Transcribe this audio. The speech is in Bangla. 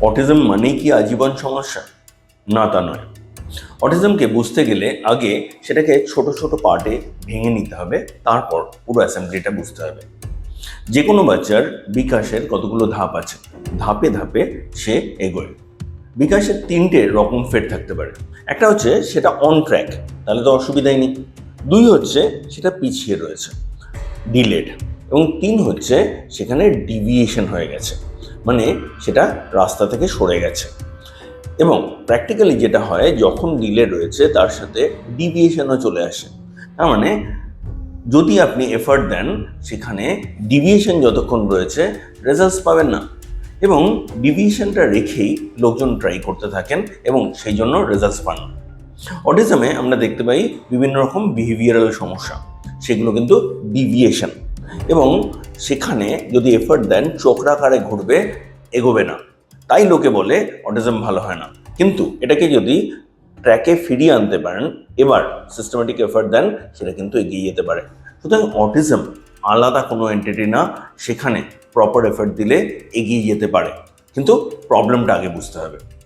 অটিজম মানেই কি আজীবন সমস্যা? না, তা নয়। অটিজমকে বুঝতে গেলে আগে সেটাকে ছোট ছোট পার্টে ভেঙে নিতে হবে, তারপর পুরো অ্যাসেম্বলিটা বুঝতে হবে। যে কোনো বাচ্চার বিকাশের কতগুলো ধাপ আছে, ধাপে ধাপে সে এগোয়। বিকাশের তিনটে রকম ফেট থাকতে পারে। একটা হচ্ছে সেটা অন ট্র্যাক তাহলে তো অসুবিধাই নেই। দুই হচ্ছে সেটা পিছিয়ে রয়েছে ডিলেড এবং তিন হচ্ছে সেখানে ডিভিয়েশন হয়ে গেছে। মানে সেটা রাস্তা থেকে সরে গেছে। এবং প্র্যাকটিক্যালি যেটা হয়, যখন ডিলে রয়েছে, তার সাথে ডিভিয়েশনও চলে আসে। তার মানে যদি আপনি এফার্ট দেন, সেখানে ডিভিয়েশন যতক্ষণ রয়েছে রেজাল্টস পাবেন না। এবং ডিভিয়েশনটা রেখেই লোকজন ট্রাই করতে থাকেন এবং সেই জন্য রেজাল্টস পান অটিজমে আমরা দেখতে পাই বিভিন্ন রকম বিহেভিয়ারাল সমস্যা। সেগুলো কিন্তু ডিভিয়েশন এবং সেখানে যদি এফার্ট দেন চক্রাকারে ঘুরবে, এগোবে না। তাই লোকে বলে অটিজম ভালো হয় না। কিন্তু এটাকে যদি ট্র্যাকে ফিরিয়ে আনতে পারেন, এবার সিস্টেমেটিক এফার্ট দেন, সেটা কিন্তু এগিয়ে যেতে পারে। সুতরাং অটিজম আলাদা কোনো এন্টিটি না, সেখানে প্রপার এফার্ট দিলে এগিয়ে যেতে পারে। কিন্তু প্রবলেমটা আগে বুঝতে হবে।